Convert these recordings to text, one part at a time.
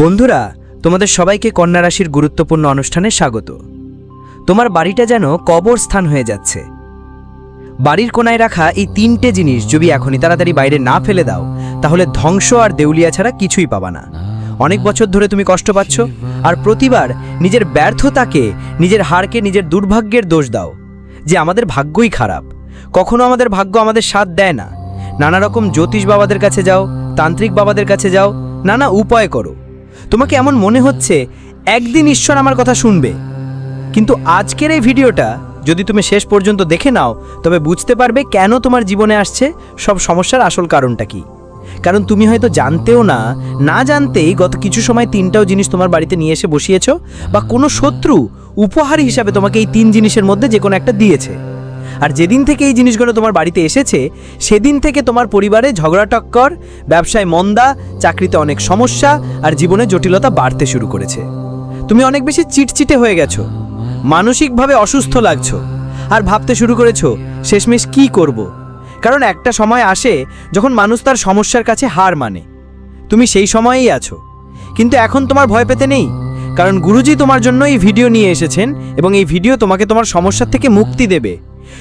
বন্ধুরা, তোমাদের সবাইকে কন্যা রাশির গুরুত্বপূর্ণ অনুষ্ঠানে স্বাগত। তোমার বাড়িটা যেন কবর স্থান হয়ে যাচ্ছে। বাড়ির কোনায় রাখা এই তিনটে জিনিস যদি এখনই তাড়াতাড়ি বাইরে না ফেলে দাও, তাহলে ধ্বংস আর দেউলিয়া ছাড়া কিছুই পাবা না। অনেক বছর ধরে তুমি কষ্ট পাচ্ছ, আর প্রতিবার নিজের ব্যর্থতাকে, নিজের হারকে, নিজের দুর্ভাগ্যের দোষ দাও, যে আমাদের ভাগ্যই খারাপ। কখনো আমাদের ভাগ্য আমাদের সাথ দেয় না। নানা রকম জ্যোতিষ বাবাদের কাছে যাও, তান্ত্রিক বাবাদের কাছে যাও, নানা উপায় করো। তোমাকে এমন মনে হচ্ছে, একদিন ঈশ্বর আমার কথা শুনবে। কিন্তু আজকের এই ভিডিওটা যদি তুমি শেষ পর্যন্ত দেখে নাও, তবে বুঝতে পারবে কেন তোমার জীবনে আসছে সব সমস্যার আসল কারণটা কি। কারণ তুমি হয়তো জানতেও না না জানতেই গত কিছু সময় তিনটাও জিনিস তোমার বাড়িতে নিয়ে এসে বসিয়েছ, বা কোনো শত্রু, উপহার হিসাবে তোমাকে এই তিন জিনিসের মধ্যে যে কোনো একটা দিয়েছে। আর যেদিন থেকে এই জিনিসগুলো তোমার বাড়িতে এসেছে, সেদিন থেকে তোমার পরিবারে ঝগড়া টক্কর, ব্যবসায় মন্দা, চাকরিতে অনেক সমস্যা আর জীবনে জটিলতা বাড়তে শুরু করেছে। তুমি অনেক বেশি চিটচিটে হয়ে গেছো, মানসিকভাবে অসুস্থ লাগছো আর ভাবতে শুরু করেছ, শেষমেশ কি করব। কারণ একটা সময় আসে যখন মানুষ তার সমস্যার কাছে হার মানে। তুমি সেই সময়েই আছো। কিন্তু এখন তোমার ভয় পেতে নেই, কারণ গুরুজি তোমার জন্য এই ভিডিও নিয়ে এসেছেন এবং এই ভিডিও তোমাকে তোমার সমস্যার থেকে মুক্তি দেবে।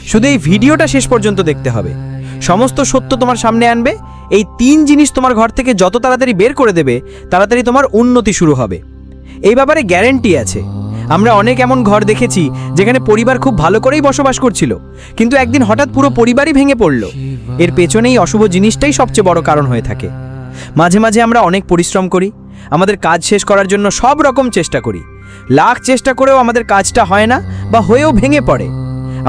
শুধু এই ভিডিওটা শেষ পর্যন্ত দেখতে হবে। সমস্ত সত্য তোমার সামনে আনবে, এই তিন জিনিস তোমার ঘর থেকে যত তাড়াতাড়ি বের করে দেবে, তাড়াতাড়ি তোমার উন্নতি শুরু হবে। এই ব্যাপারে গ্যারেন্টি আছে। আমরা অনেক এমন ঘর দেখেছি, যেখানে পরিবার খুব ভালো করেই বসবাস করছিল, কিন্তু একদিন হঠাৎ পুরো পরিবারই ভেঙে পড়ল। এর পেছনেই অশুভ জিনিসটাই সবচেয়ে বড় কারণ হয়ে থাকে। মাঝে মাঝে আমরা অনেক পরিশ্রম করি, আমাদের কাজ শেষ করার জন্য সব রকম চেষ্টা করি। লাখ চেষ্টা করেও আমাদের কাজটা হয় না বা হয়েও ভেঙে পড়ে।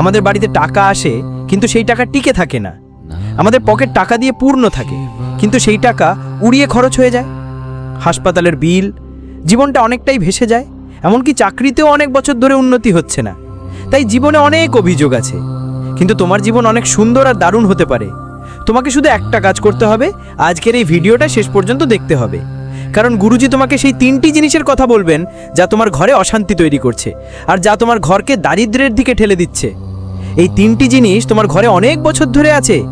আমাদের বাড়িতে টাকা আসে, কিন্তু সেই টাকা টিকে থাকে না। আমাদের পকেট টাকা দিয়ে পূর্ণ থাকে, কিন্তু সেই টাকা উড়িয়ে খরচ হয়ে যায়। হাসপাতালের বিল, জীবনটা অনেকটাই ভেসে যায়, এমনকি চাকরিতেও অনেক বছর ধরে উন্নতি হচ্ছে না। তাই জীবনে অনেক অভিযোগ আছে, কিন্তু তোমার জীবন অনেক সুন্দর আর দারুণ হতে পারে। তোমাকে শুধু একটা কাজ করতে হবে, আজকের এই ভিডিওটা শেষ পর্যন্ত দেখতে হবে। কারণ গুরুজি তোমাকে সেই তিনটি জিনিসের কথা বলবেন যা তোমার ঘরে অশান্তি তৈরি করছে আর যা তোমার ঘরকে দারিদ্র্যের দিকে ঠেলে দিচ্ছে। এই তিনটি জিনিস তোমার ঘরে অনেক বছর ধরে আছে।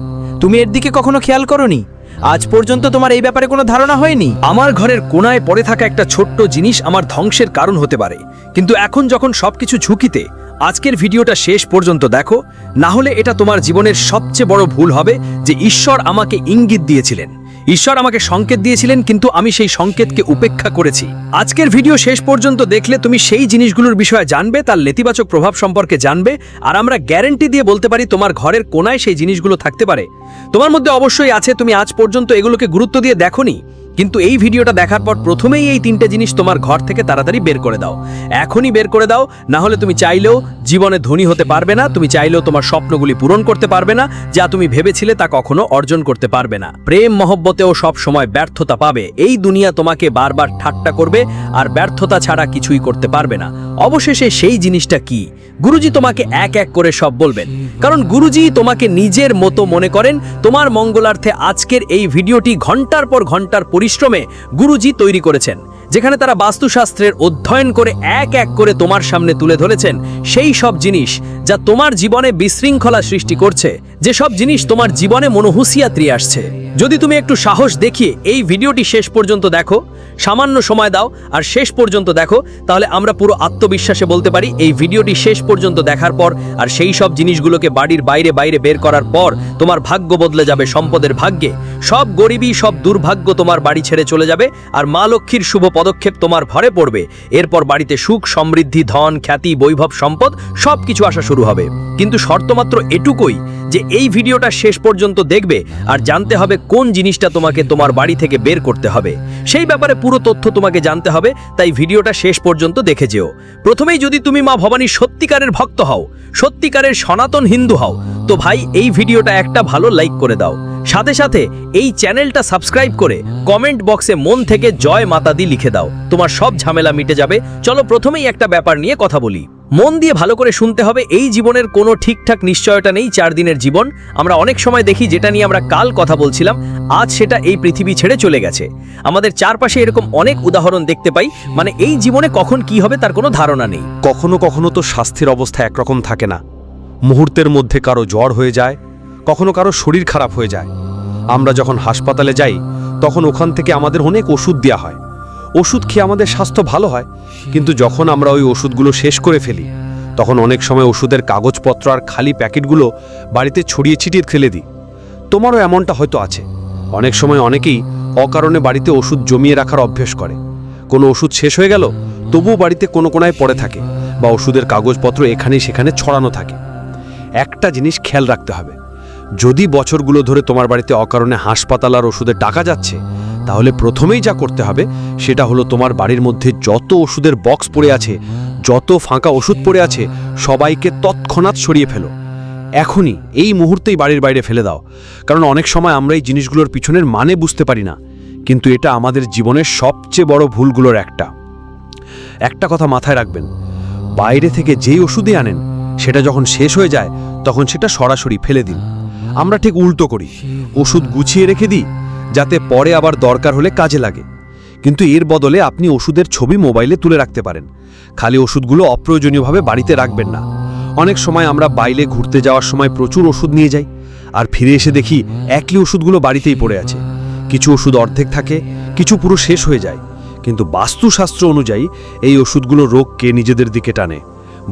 তুমি এর দিকে কখনো খেয়াল করনি? আজ পর্যন্ত তোমার এই ব্যাপারে কোনো ধারণা হয়নি? আমার ঘরের কোনায় পড়ে থাকা একটা ছোট্ট জিনিস আমার ধ্বংসের কারণ হতে পারে। কিন্তু এখন যখন সবকিছু ঝুঁকিতে, আজকের ভিডিওটা শেষ পর্যন্ত দেখো। না হলে এটা তোমার জীবনের সবচেয়ে বড় ভুল হবে যে ঈশ্বর আমাকে ইঙ্গিত দিয়েছিলেন। ঈশ্বর আমাকে সংকেত দিয়েছিলেন, কিন্তু আমি সেই সংকেতকে উপেক্ষা করেছি। আজকের ভিডিও শেষ পর্যন্ত দেখলে তুমি সেই জিনিসগুলোর বিষয়ে জানবে, তার নেতিবাচক প্রভাব সম্পর্কে জানবে, আর আমরা গ্যারেন্টি দিয়ে বলতে পারি তোমার ঘরের কোনায় সেই জিনিসগুলো থাকতে পারে। তোমার মধ্যে অবশ্যই আছে, তুমি আজ পর্যন্ত এগুলোকে গুরুত্ব দিয়ে দেখোনি। কিন্তু এই ভিডিওটা দেখার পর প্রথমেই এই তিনটে জিনিস তোমার ঘর থেকে তাড়াতাড়ি বের করে দাও। এখনই বের করে দাও না হলে তুমি চাইলেও জীবনে ধনী হতে পারবে না, তুমি চাইলেও তোমার স্বপ্নগুলি পূরণ করতে পারবে না, যা তুমি ভেবেছিলে তা কখনো অর্জন করতে পারবে না। প্রেম মহব্বতেও সব সময় ব্যর্থতা পাবে। এই দুনিয়া তোমাকে বারবার ঠাট্টা করবে আর ব্যর্থতা ছাড়া কিছুই করতে পারবে না। অবশেষে সেই জিনিসটা কি? গুরুজি তোমাকে এক এক করে সব বলবেন। কারণ গুরুজি তোমাকে নিজের মতো মনে করেন। তোমার মঙ্গলার্থে আজকের এই ভিডিওটি ঘণ্টার পর ঘণ্টার পরিশ্রমে গুরুজি তৈরি করেছেন, যেখানে তারা বাস্তুশাস্ত্রের অধ্যয়ন করে এক এক করে তোমার সামনে তুলে ধরেছেন সেই সব জিনিস যা তোমার জীবনে বিশৃঙ্খলা সৃষ্টি করছে। যে সব জিনিস তোমার জীবনে মনোহুসিয়াত্রী আসছে। যদি তুমি একটু সাহস দেখিয়ে এই ভিডিওটি শেষ পর্যন্ত দেখো, সামান্য সময় দাও আর শেষ পর্যন্ত দেখো, তাহলে আমরা পুরো আত্মবিশ্বাসে বলতে পারি এই ভিডিওটি শেষ পর্যন্ত দেখার পর আর সেই সব জিনিসগুলোকে বাড়ির বাইরে বাইরে বের করার পর তোমার ভাগ্য বদলে যাবে সম্পদের ভাগ্যে। সব গরিবী সব দুর্ভাগ্য তোমার বাড়ি ছেড়ে চলে যাবে আর মা লক্ষ্মীর শুভ পদক্ষেপ তোমার ভরে পড়বে। এরপর বাড়িতে সুখ, সমৃদ্ধি, ধন, খ্যাতি, বৈভব, সম্পদ সব কিছু আসা শুরু হবে। কিন্তু শর্ত মাত্র এটুকুই যে এই ভিডিওটা শেষ পর্যন্ত দেখবে আর জানতে হবে কোন জিনিসটা তোমাকে তোমার বাড়ি থেকে বের করতে হবে। সেই ব্যাপারে পুরো তথ্য তোমাকে জানতে হবে, তাই ভিডিওটা শেষ পর্যন্ত দেখে যেও। প্রথমেই যদি তুমি মা ভবানীর সত্যিকারের ভক্ত হও, সত্যিকারের সনাতন হিন্দু হও, তো ভাই এই ভিডিওটা একটা ভালো লাইক করে দাও। সাথে সাথে এই চ্যানেলটা সাবস্ক্রাইব করে কমেন্ট বক্সে মন থেকে জয় মাতা দি লিখে দাও। তোমার সব ঝামেলা মিটে যাবে। চলো প্রথমেই একটা ব্যাপার নিয়ে কথা বলি। মন দিয়ে ভালো করে শুনতে হবে, এই জীবনের কোনো ঠিকঠাক নিশ্চয়তা নেই চার দিনের জীবন। আমরা অনেক সময় দেখি যেটা নিয়ে আমরা কাল কথা বলছিলাম, আজ সেটা এই পৃথিবী ছেড়ে চলে গেছে। আমাদের চারপাশে এরকম অনেক উদাহরণ দেখতে পাই মানে এই জীবনে কখন কি হবে তার কোনো ধারণা নেই। কখনো কখনো তো স্বাস্থ্যের অবস্থা একরকম থাকে না। মুহূর্তের মধ্যে কারও জ্বর হয়ে যায় কখনো কারও শরীর খারাপ হয়ে যায়। আমরা যখন হাসপাতালে যাই, তখন ওখান থেকে আমাদের অনেক ওষুধ দেওয়া হয়। ওষুধ খেয়ে আমাদের স্বাস্থ্য ভালো হয়, কিন্তু যখন আমরা ওই ওষুধগুলো শেষ করে ফেলি, তখন অনেক সময় ওষুধের কাগজপত্র আর খালি প্যাকেটগুলো বাড়িতে ছড়িয়ে ছিটিয়ে ফেলে দিই। তোমারও এমনটা হয়তো আছে। অনেক সময় অনেকেই অকারণে বাড়িতে ওষুধ জমিয়ে রাখার অভ্যেস করে। কোনো ওষুধ শেষ হয়ে গেল, তবুও বাড়িতে কোনো কোনায় পড়ে থাকে বা ওষুধের কাগজপত্র এখানে সেখানে ছড়ানো থাকে। একটা জিনিস খেয়াল রাখতে হবে। যদি বছরগুলো ধরে তোমার বাড়িতে অকারণে হাসপাতাল আর ওষুধের টাকা যাচ্ছে, তাহলে প্রথমেই যা করতে হবে সেটা হলো তোমার বাড়ির মধ্যে যত ওষুধের বক্স পড়ে আছে, যত ফাঁকা ওষুধ পড়ে আছে, সবাইকে তৎক্ষণাৎ সরিয়ে ফেলো। এখনই, এই মুহূর্তেই বাড়ির বাইরে ফেলে দাও। কারণ অনেক সময় আমরা এই জিনিসগুলোর পিছনের মানে বুঝতে পারি না। কিন্তু এটা আমাদের জীবনের সবচেয়ে বড় ভুলগুলোর একটা। একটা কথা মাথায় রাখবেন, বাইরে থেকে যেই ওষুধই আনেন, সেটা যখন শেষ হয়ে যায়, তখন সেটা সরাসরি ফেলে দিন। আমরা ঠিক উল্টো করি। ওষুধ গুছিয়ে রেখে দিই, যাতে পরে আবার দরকার হলে কাজে লাগে। কিন্তু এর বদলে আপনি ওষুধের ছবি মোবাইলে তুলে রাখতে পারেন। খালি ওষুধগুলো অপ্রয়োজনীয়ভাবে বাড়িতে রাখবেন না। অনেক সময় আমরা বাইরে ঘুরতে যাওয়ার সময় প্রচুর ওষুধ নিয়ে যাই, আর ফিরে এসে দেখি একই ওষুধগুলো বাড়িতেই পড়ে আছে। কিছু ওষুধ অর্ধেক থাকে, কিছু পুরো শেষ হয়ে যায়। কিন্তু বাস্তুশাস্ত্র অনুযায়ী এই ওষুধগুলো রোগকে নিজেদের দিকে টানে।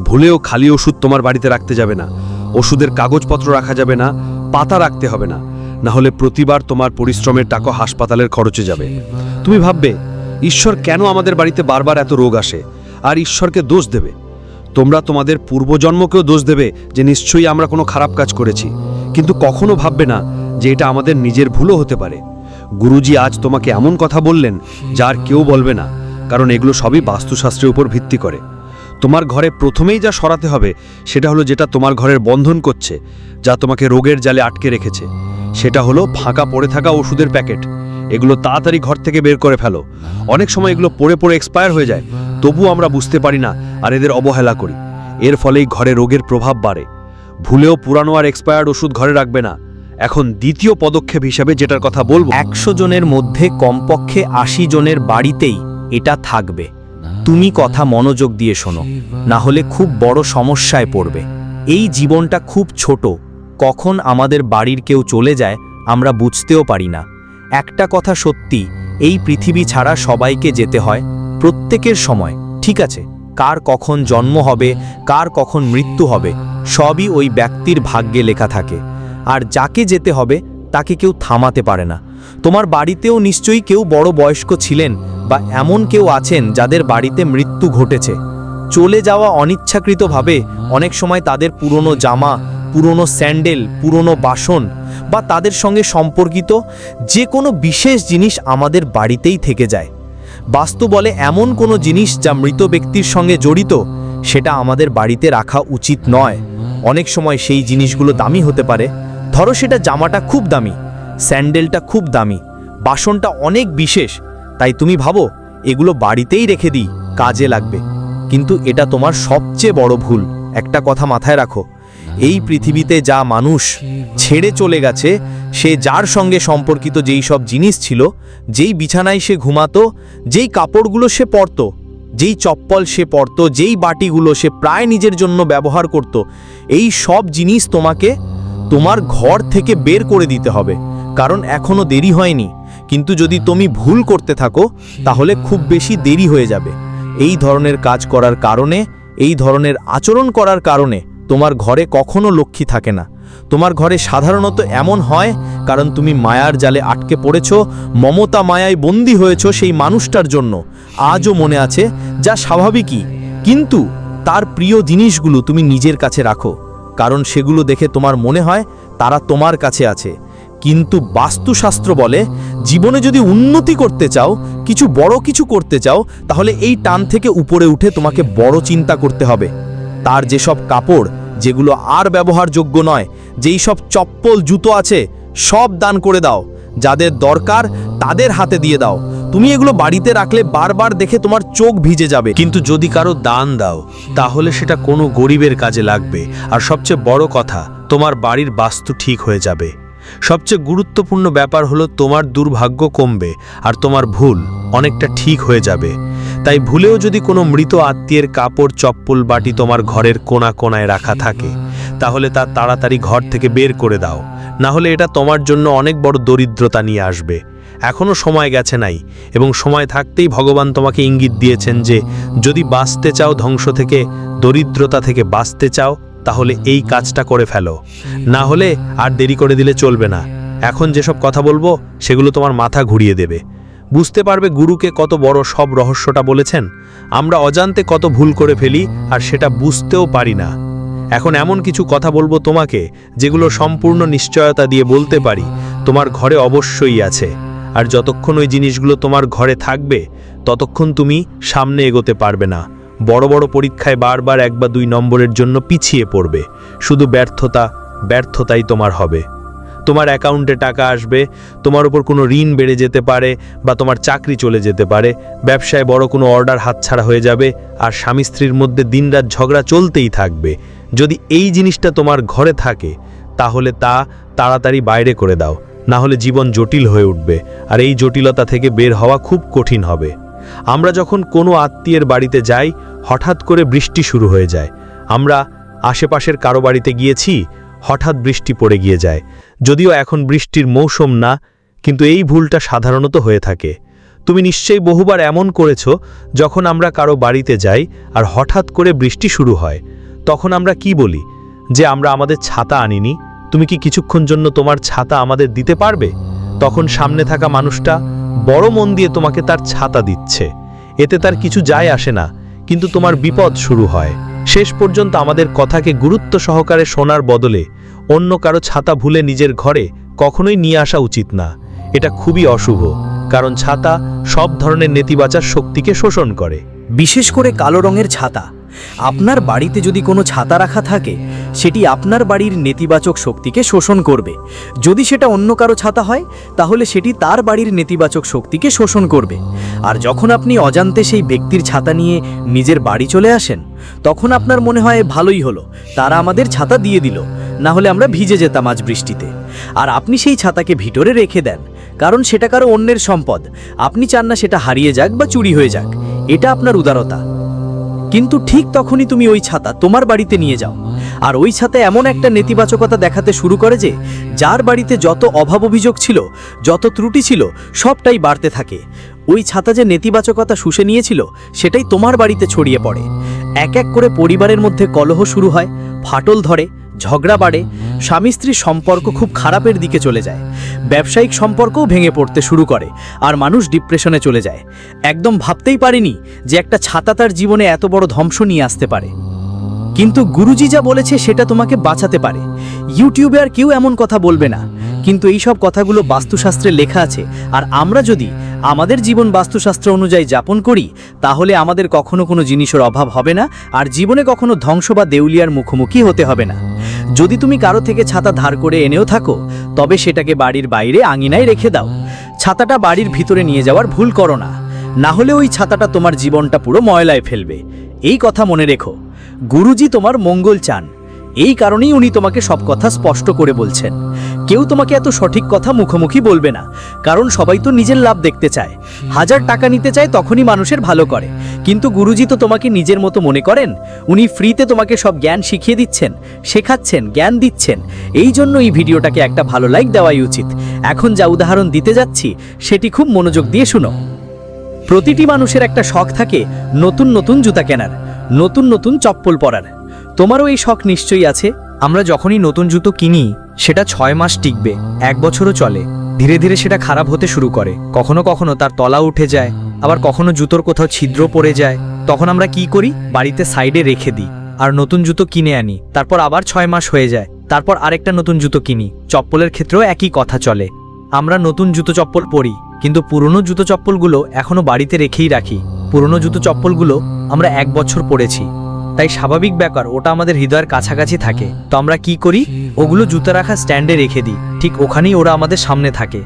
ভুলেও খালি ওষুধ তোমার বাড়িতে রাখতে যাবে না। ওষুধের কাগজপত্র রাখা যাবে না। পাতা রাখতে হবে না না হলে প্রতিবার তোমার পরিশ্রমের টাকা হাসপাতালের খরচে যাবে। তুমি ভাববে, ঈশ্বর কেন আমাদের বাড়িতে বারবার এত রোগ আসে? আর ঈশ্বরকে দোষ দেবে। তোমরা তোমাদের পূর্বজন্মকেও দোষ দেবে যে নিশ্চয়ই আমরা কোনো খারাপ কাজ করেছি। কিন্তু কখনো ভাববে না যে এটা আমাদের নিজের ভুলও হতে পারে। গুরুজি আজ তোমাকে এমন কথা বললেন, যার কেউ বলবে না, কারণ এগুলো সবই বাস্তুশাস্ত্রের উপর ভিত্তি করে। তোমার ঘরে প্রথমেই যা সরাতে হবে, সেটা হলো যেটা তোমার ঘরের বন্ধন করছে, যা তোমাকে রোগের জালে আটকে রেখেছে। সেটা হলো ফাঁকা পড়ে থাকা ওষুধের প্যাকেট। এগুলো তাড়াতাড়ি ঘর থেকে বের করে ফেলো। অনেক সময় এগুলো পড়ে পড়ে এক্সপায়ার হয়ে যায়, তবুও আমরা বুঝতে পারি না আর এদের অবহেলা করি। এর ফলেই ঘরে রোগের প্রভাব বাড়ে। ভুলেও পুরানো আর এক্সপায়ার্ড ওষুধ ঘরে রাখবে না। এখন দ্বিতীয় পদক্ষেপ হিসাবে যেটার কথা বলব একশো জনের মধ্যে কমপক্ষে আশি জনের বাড়িতেই এটা থাকবে। তুমি কথা মনোযোগ দিয়ে শোনো না হলে খুব বড় সমস্যায় পড়বে। এই জীবনটা খুব ছোট, কখন আমাদের বাড়ির কেউ চলে যায়, আমরা বুঝতেও পারি না। একটা কথা সত্যি, এই পৃথিবী ছাড়া সবাইকে যেতে হয়, প্রত্যেকের সময়, ঠিক আছে? কার কখন জন্ম হবে, কার কখন মৃত্যু হবে, সবই ওই ব্যক্তির ভাগ্যে লেখা থাকে। আর যাকে যেতে হবে, তাকে কেউ থামাতে পারে না। তোমার বাড়িতেও নিশ্চয়ই কেউ বড় বয়স্ক ছিলেন বা এমন কেউ আছেন যাদের বাড়িতে মৃত্যু ঘটেছে। চলে যাওয়া অনিচ্ছাকৃতভাবে অনেক সময় তাদের পুরনো জামা, পুরনো স্যান্ডেল, পুরনো বাসন বা তাদের সঙ্গে সম্পর্কিত যে কোনো বিশেষ জিনিস আমাদের বাড়িতেই থেকে যায়। বাস্তু বলে এমন কোনো জিনিস যা মৃত ব্যক্তির সঙ্গে জড়িত, সেটা আমাদের বাড়িতে রাখা উচিত নয়। অনেক সময় সেই জিনিসগুলো দামি হতে পারে। ধরো সেটা জামাটা খুব দামি। স্যান্ডেলটা খুব দামি, বাসনটা অনেক বিশেষ, তাই তুমি ভাবো, এগুলো বাড়িতেই রেখে দিই, কাজে লাগবে। কিন্তু এটা তোমার সবচেয়ে বড় ভুল, একটা কথা মাথায় রাখো, এই পৃথিবীতে যা মানুষ ছেড়ে চলে গেছে, সে যার সঙ্গে সম্পর্কিত যেই সব জিনিস ছিল, যেই বিছানায় সে ঘুমাতো, যেই কাপড়গুলো সে পরতো, যেই চপ্পল সে পরতো, যেই বাটিগুলো সে প্রায় নিজের জন্য ব্যবহার করত, এই সব জিনিস তোমাকে তোমার ঘর থেকে বের করে দিতে হবে। কারণ এখনও দেরি হয়নি। কিন্তু যদি তুমি ভুল করতে থাকো, তাহলে খুব বেশি দেরি হয়ে যাবে। এই ধরনের কাজ করার কারণে, এই ধরনের আচরণ করার কারণে তোমার ঘরে কখনো লক্ষ্মী থাকে না। তোমার ঘরে সাধারণত এমন হয়, কারণ তুমি মায়ার জালে আটকে পড়েছ, মমতা মায়ায় বন্দী হয়েছ সেই মানুষটার জন্য। আজও মনে আছে, যা স্বাভাবিকই। কিন্তু তার প্রিয় জিনিসগুলো তুমি নিজের কাছে রাখো, কারণ সেগুলো দেখে তোমার মনে হয় তারা তোমার কাছে আছে। কিন্তু বাস্তুশাস্ত্র বলে, জীবনে যদি উন্নতি করতে চাও, কিছু বড় কিছু করতে চাও, তাহলে এই টান থেকে উপরে উঠে তোমাকে বড় চিন্তা করতে হবে। তার যেসব কাপড়, যেগুলো আর ব্যবহারযোগ্য নয়, যেই সব চপ্পল, জুতো আছে, সব দান করে দাও। যাদের দরকার, তাদের হাতে দিয়ে দাও। তুমি এগুলো বাড়িতে রাখলে বারবার দেখে তোমার চোখ ভিজে যাবে। কিন্তু যদি কারও দান দাও, তাহলে সেটা কোনো গরিবের কাজে লাগবে। আর সবচেয়ে বড় কথা, তোমার বাড়ির বাস্তু ঠিক হয়ে যাবে। সবচেয়ে গুরুত্বপূর্ণ ব্যাপার হলো তোমার দুর্ভাগ্য কমবে আর তোমার ভুল অনেকটা ঠিক হয়ে যাবে। তাই ভুলেও যদি কোনো মৃত আত্মীয়ের কাপড় চপ্পল বাটি তোমার ঘরের কোনা কোনায় রাখা থাকে, তাহলে তা তাড়াতাড়ি ঘর থেকে বের করে দাও। না হলে এটা তোমার জন্য অনেক বড় দরিদ্রতা নিয়ে আসবে। এখনও সময় গেছে নাই এবং সময় থাকতেই ভগবান তোমাকে ইঙ্গিত দিয়েছেন যে, যদি বাঁচতে চাও ধ্বংস থেকে, দরিদ্রতা থেকে বাঁচতে চাও তাহলে এই কাজটা করে ফেলো। না হলে আর দেরি করে দিলে চলবে না। এখন যেসব কথা বলব, সেগুলো তোমার মাথা ঘুরিয়ে দেবে। বুঝতে পারবে গুরুকে কত বড় সব রহস্যটা বলেছেন? আমরা অজান্তে কত ভুল করে ফেলি আর সেটা বুঝতেও পারি না। এখন এমন কিছু কথা বলব তোমাকে, যেগুলো সম্পূর্ণ নিশ্চয়তা দিয়ে বলতে পারি। তোমার ঘরে অবশ্যই আছে। আর যতক্ষণ ওই জিনিসগুলো তোমার ঘরে থাকবে, ততক্ষণ তুমি সামনে এগোতে পারবে না। বড় বড় পরীক্ষায় বারবার এক বা দুই নম্বরের জন্য পিছিয়ে পড়বে। শুধু ব্যর্থতা, ব্যর্থতাই তোমার হবে। তোমার অ্যাকাউন্টে টাকা আসবে, তোমার উপর কোনো ঋণ বেড়ে যেতে পারে বা তোমার চাকরি চলে যেতে পারে। ব্যবসায় বড় কোনো অর্ডার হাতছাড়া হয়ে যাবে আর স্বামী স্ত্রীর মধ্যে দিনরাত ঝগড়া চলতেই থাকবে। যদি এই জিনিসটা তোমার ঘরে থাকে, তাহলে তা তাড়াতাড়ি বাইরে করে দাও না হলে জীবন জটিল হয়ে উঠবে। আর এই জটিলতা থেকে বের হওয়া খুব কঠিন হবে। আমরা যখন কোনো আত্মীয়ের বাড়িতে যাই, হঠাৎ করে বৃষ্টি শুরু হয়ে যায়। আমরা আশেপাশের কারও বাড়িতে গিয়েছি, হঠাৎ বৃষ্টি পড়ে গিয়ে যায়। যদিও এখন বৃষ্টির মৌসুম না, কিন্তু এই ভুলটা সাধারণত হয়ে থাকে। তুমি নিশ্চয়ই বহুবার এমন করেছ, যখন আমরা কারও বাড়িতে যাই আর হঠাৎ করে বৃষ্টি শুরু হয়। তখন আমরা কি বলি? যে আমরা আমাদের ছাতা আনিনি, তুমি কি কিছুক্ষণ জন্য তোমার ছাতা আমাদের দিতে পারবে? তখন সামনে থাকা মানুষটা বড় মন দিয়ে তোমাকে তার ছাতা দিচ্ছে। এতে তার কিছু যায় আসে না, কিন্তু তোমার বিপদ শুরু হয়। শেষ পর্যন্ত আমাদের কথাকে গুরুত্ব সহকারে শোনার বদলে অন্য কারও ছাতা ভুলে নিজের ঘরে কখনোই নিয়ে আসা উচিত না। এটা খুবই অশুভ, কারণ ছাতা সব ধরনের নেতিবাচার শক্তিকে শোষণ করে। বিশেষ করে কালো রঙের ছাতা। আপনার বাড়িতে যদি কোনো ছাতা রাখা থাকে, সেটি আপনার বাড়ির নেতিবাচক শক্তিকে শোষণ করবে। যদি সেটা অন্য কারও ছাতা হয়, তাহলে সেটি তার বাড়ির নেতিবাচক শক্তিকে শোষণ করবে। আর যখন আপনি অজান্তে সেই ব্যক্তির ছাতা নিয়ে নিজের বাড়ি চলে আসেন, তখন আপনার মনে হয় ভালোই হলো, তারা আমাদের ছাতা দিয়ে দিল, না হলে আমরা ভিজে যেতাম আজ বৃষ্টিতে। আর আপনি সেই ছাতাকে ভিতরে রেখে দেন, কারণ সেটা কারও অন্যের সম্পদ। আপনি চান না সেটা হারিয়ে যাক বা চুরি হয়ে যাক। এটা আপনার উদারতা। কিন্তু ঠিক তখনই তুমি ওই ছাতা তোমার বাড়িতে নিয়ে যাও। আর ওই ছাতা এমন একটা নেতিবাচকতা দেখাতে শুরু করে যে, যার বাড়িতে যত অভাব অভিযোগ ছিল, যত ত্রুটি ছিল, সবটাই বাড়তে থাকে। ওই ছাতা যে নেতিবাচকতা শুষে নিয়েছিল, সেটাই তোমার বাড়িতে ছড়িয়ে পড়ে। এক এক করে পরিবারের মধ্যে কলহ শুরু হয়, ফাটল ধরে ঝগড়া বাড়ে, স্বামী স্ত্রীর সম্পর্ক খুব খারাপের দিকে চলে যায়, ব্যবসায়িক সম্পর্কও ভেঙে পড়তে শুরু করে আর মানুষ ডিপ্রেশনে চলে যায়। একদম ভাবতেই পারেনি যে একটা ছাতা তার জীবনে এত বড় ধ্বংস নিয়ে আসতে পারে। কিন্তু গুরুজি যা বলেছে সেটা তোমাকে বাঁচাতে পারে। ইউটিউবে আর কেউ এমন কথা বলবে না। কিন্তু এইসব কথাগুলো বাস্তুশাস্ত্রে লেখা আছে। আর আমরা যদি আমাদের জীবন বাস্তুশাস্ত্র অনুযায়ী যাপন করি, তাহলে আমাদের কখনো কোনো জিনিসের অভাব হবে না, আর জীবনে কখনো ধ্বংস বা দেউলিয়ার মুখোমুখি হতে হবে না। যদি তুমি কারও থেকে ছাতা ধার করে এনেও থাকো, তবে সেটাকে বাড়ির বাইরে আঙিনায় রেখে দাও। ছাতাটা বাড়ির ভিতরে নিয়ে যাওয়ার ভুল করো না। না হলে ওই ছাতাটা তোমার জীবনটা পুরো ময়লায় ফেলবে। এই কথা মনে রেখো। গুরুজি তোমার মঙ্গল চান। এই কারণেই উনি তোমাকে সব কথা স্পষ্ট করে বলছেন। কেউ তোমাকে এত সঠিক কথা মুখোমুখি বলবে না, কারণ সবাই তো নিজের লাভ দেখতে চায়। হাজার টাকা নিতে চায় তখনই মানুষের ভালো করে। কিন্তু গুরুজি তো তোমাকে নিজের মতো মনে করেন? উনি ফ্রিতে তোমাকে সব জ্ঞান শিখিয়ে দিচ্ছেন, শেখাচ্ছেন, জ্ঞান দিচ্ছেন। এই জন্য এই ভিডিওটাকে একটা ভালো লাইক দেওয়াই উচিত। এখন যা উদাহরণ দিতে যাচ্ছি, সেটি খুব মনোযোগ দিয়ে শুনো। প্রতিটি মানুষের একটা শখ থাকে নতুন নতুন জুতা কেনার, নতুন নতুন চপ্পল পরার। তোমারও এই শখ নিশ্চয়ই আছে? আমরা যখনই নতুন জুতো কিনি, সেটা ছয় মাস টিকবে, এক বছরও চলে। ধীরে ধীরে সেটা খারাপ হতে শুরু করে। কখনো কখনো তার তলা উঠে যায়, আবার কখনো জুতোর কোথাও ছিদ্র পড়ে যায়। তখন আমরা কি করি? বাড়িতে সাইডে রেখে দিই, আর নতুন জুতো কিনে আনি। তারপর আবার ছয় মাস হয়ে যায়, তারপর আরেকটা নতুন জুতো কিনি। চপ্পলের ক্ষেত্রেও একই কথা চলে। আমরা নতুন জুতো চপ্পল পরি, কিন্তু পুরনো জুতো চপ্পলগুলো এখনও বাড়িতে রেখেই রাখি। পুরনো জুতো চপ্পলগুলো আমরা এক বছর পরেছি। তাই স্বাভাবিক ব্যাপার, ওটা আমাদের হৃদয়ের কাছাকাছি থাকে। তো আমরা কি করি? ওগুলো জুতো রাখা স্ট্যান্ডে রেখে দিই। ঠিক ওখানেই ওরা আমাদের সামনে থাকে।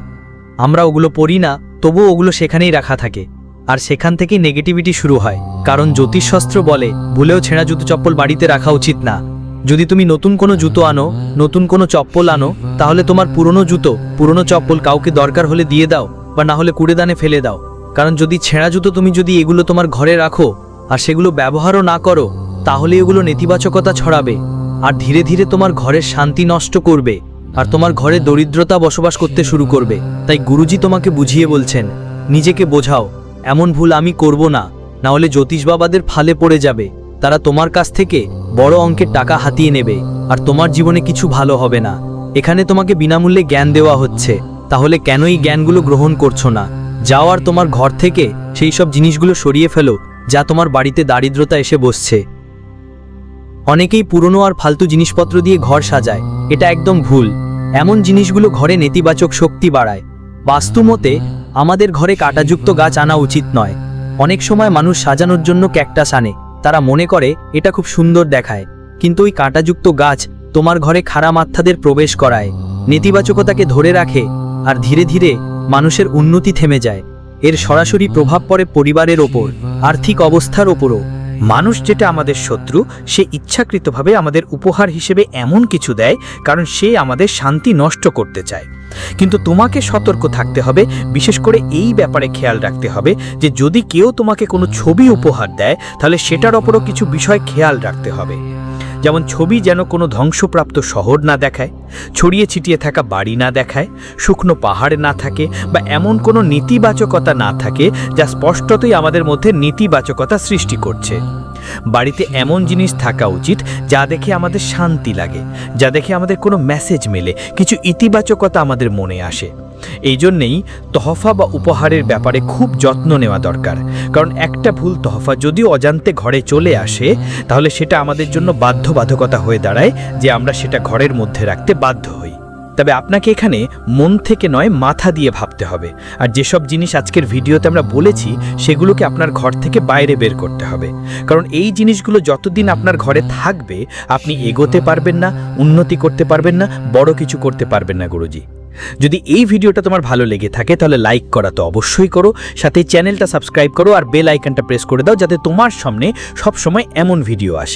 আমরা ওগুলো পড়ি না, তবুও ওগুলো সেখানেই রাখা থাকে। আর সেখান থেকেই নেগেটিভিটি শুরু হয়। কারণ জ্যোতিষশাস্ত্র বলে, ভুলেও ছেঁড়া জুতো চপ্পল বাড়িতে রাখা উচিত না। যদি তুমি নতুন কোনো জুতো আনো, নতুন কোনো চপ্পল আনো, তাহলে তোমার পুরনো জুতো, পুরনো চপ্পল কাউকে দরকার হলে দিয়ে দাও, বা না হলে কুড়েদানে ফেলে দাও। কারণ যদি ছেঁড়া জুতো তুমি যদি এগুলো তোমার ঘরে রাখো, আর সেগুলো ব্যবহারও না করো তাহলে এগুলো নেতিবাচকতা ছড়াবে। আর ধীরে ধীরে তোমার ঘরের শান্তি নষ্ট করবে আর তোমার ঘরে দরিদ্রতা বসবাস করতে শুরু করবে। তাই গুরুজি তোমাকে বুঝিয়ে বলছেন, নিজেকে বোঝাও, এমন ভুল আমি করব না না হলে জ্যোতিষ বাবাদের ফালে পড়ে যাবে। তারা তোমার কাছ থেকে বড় অঙ্কের টাকা হাতিয়ে নেবে আর তোমার জীবনে কিছু ভালো হবে না। এখানে তোমাকে বিনামূল্যে জ্ঞান দেওয়া হচ্ছে, তাহলে কেনই জ্ঞানগুলো গ্রহণ করছ না? যাও আর তোমার ঘর থেকে সেই সব জিনিসগুলো সরিয়ে ফেলো, যা তোমার বাড়িতে দারিদ্রতা এসে বসছে। অনেকেই পুরনো আর ফালতু জিনিসপত্র দিয়ে ঘর সাজায়। এটা একদম ভুল। এমন জিনিসগুলো ঘরে নেতিবাচক শক্তি বাড়ায়। বাস্তুমতে, আমাদের ঘরে কাঁটাযুক্ত গাছ আনা উচিত নয়। অনেক সময় মানুষ সাজানোর জন্য ক্যাকটাস আনে। তারা মনে করে, এটা খুব সুন্দর দেখায়। কিন্তু ওই কাঁটাযুক্ত গাছ তোমার ঘরে খারাপ আত্মাদের প্রবেশ করায়, নেতিবাচকতাকে ধরে রাখে, আর ধীরে ধীরে মানুষের উন্নতি থেমে যায়। এর সরাসরি প্রভাব পড়ে পরিবারের ওপর, আর্থিক অবস্থার ওপরও। মানুষ যেটা আমাদের শত্রু, সে ইচ্ছাকৃতভাবে আমাদের উপহার হিসেবে এমন কিছু দেয়, কারণ সে আমাদের শান্তি নষ্ট করতে চায়। কিন্তু তোমাকে সতর্ক থাকতে হবে, বিশেষ করে এই ব্যাপারে খেয়াল রাখতে হবে যে যদি কেউ তোমাকে কোনো ছবি উপহার দেয়, তাহলে সেটার ওপরও কিছু বিষয় খেয়াল রাখতে হবে। যেমন ছবি যেন কোনো ধ্বংসপ্রাপ্ত শহর না দেখায়, ছড়িয়ে ছিটিয়ে থাকা বাড়ি না দেখায়, শুকনো পাহাড় না থাকে বা এমন কোনো নেতিবাচকতা না থাকে যা স্পষ্টতই আমাদের মধ্যে নেতিবাচকতা সৃষ্টি করছে। বাড়িতে এমন জিনিস থাকা উচিত যা দেখে আমাদের শান্তি লাগে, যা দেখে আমাদের কোনো মেসেজ মেলে, কিছু ইতিবাচকতা আমাদের মনে আসে। এই জন্যেই তহফা বা উপহারের ব্যাপারে খুব যত্ন নেওয়া দরকার। কারণ একটা ভুল তহফা যদিও অজান্তে ঘরে চলে আসে, তাহলে সেটা আমাদের জন্য বাধ্যবাধকতা হয়ে দাঁড়ায় যে আমরা সেটা ঘরের মধ্যে রাখতে বাধ্য হই। তবে আপনাকে এখানে মন থেকে নয়, মাথা দিয়ে ভাবতে হবে। আর যেসব জিনিস আজকের ভিডিওতে আমরা বলেছি, সেগুলোকে আপনার ঘর থেকে বাইরে বের করতে হবে। কারণ এই জিনিসগুলো যতদিন আপনার ঘরে থাকবে, আপনি এগোতে পারবেন না, উন্নতি করতে পারবেন না, বড় কিছু করতে পারবেন না, গুরুজি। যদি এই ভিডিওটা তোমার ভালো লেগে থাকে, তাহলে লাইক করা তো অবশ্যই করো, সাথে চ্যানেলটা সাবস্ক্রাইব করো আর বেল আইকনটা প্রেস করে দাও, যাতে তোমার সামনে সবসময় এমন ভিডিও আসে।